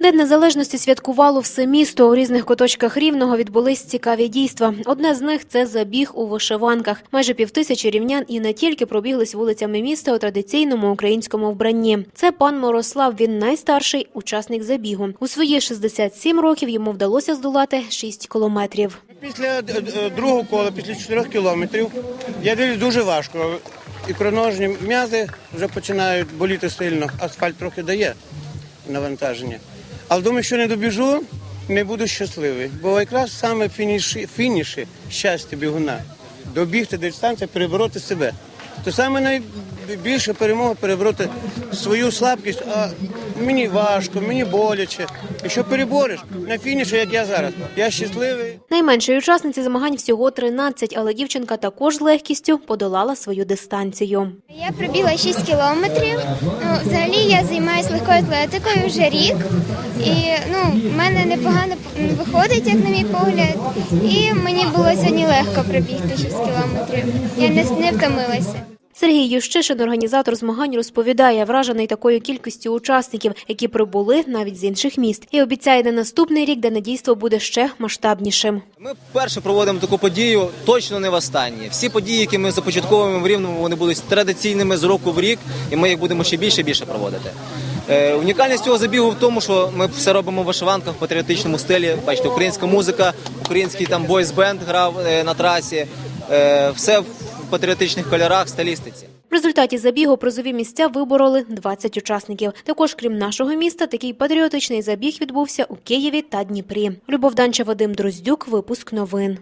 День незалежності святкувало все місто. У різних куточках рівного відбулись цікаві дійства. Одне з них це забіг у вишиванках. Майже півтисячі рівнян і не тільки пробіглись вулицями міста у традиційному українському вбранні. Це пан Мирослав. Він найстарший учасник забігу. У свої 67 років йому вдалося здолати 6 кілометрів. Після е, е, другого кола, після 4 кілометрів, я дивлюсь дуже важко. Ікроножні м'язи вже починають боліти сильно. Асфальт трохи дає навантаження. Але думаю, що не добіжу, не буду щасливий. Бо якраз саме фініші, фініші щастя бігуна. Добігти до перебороти себе. То саме найбільша перемога перебороти свою слабкість, а мені важко, мені боляче. Якщо перебореш на фініші, як я зараз, я щасливий. Найменшої учасниці змагань всього 13, але дівчинка також з легкістю подолала свою дистанцію. Я пробігла 6 кілометрів. Ну, взагалі я займаюся легкою атлетикою вже рік. І ну, в мене непогано виходить, як на мій погляд. І мені було сьогодні легко пробігти 6 кілометрів. Я не, не втомилася. Сергій Ющишин, організатор змагань, розповідає, вражений такою кількістю учасників, які прибули навіть з інших міст, і обіцяє на наступний рік, де надійство буде ще масштабнішим. Ми вперше проводимо таку подію, точно не в останнє. Всі події, які ми започатковуємо в Рівному, вони будуть традиційними з року в рік, і ми їх будемо ще більше і більше проводити. Е, унікальність цього забігу в тому, що ми все робимо в вишиванках в патріотичному стилі. Бачите, українська музика, український там бойс-бенд грав е, на трасі. Е, все патріотичних кольорах, стилістиці. В результаті забігу призові місця вибороли 20 учасників. Також, крім нашого міста, такий патріотичний забіг відбувся у Києві та Дніпрі. Любов Данча, Вадим Дроздюк. Випуск новин.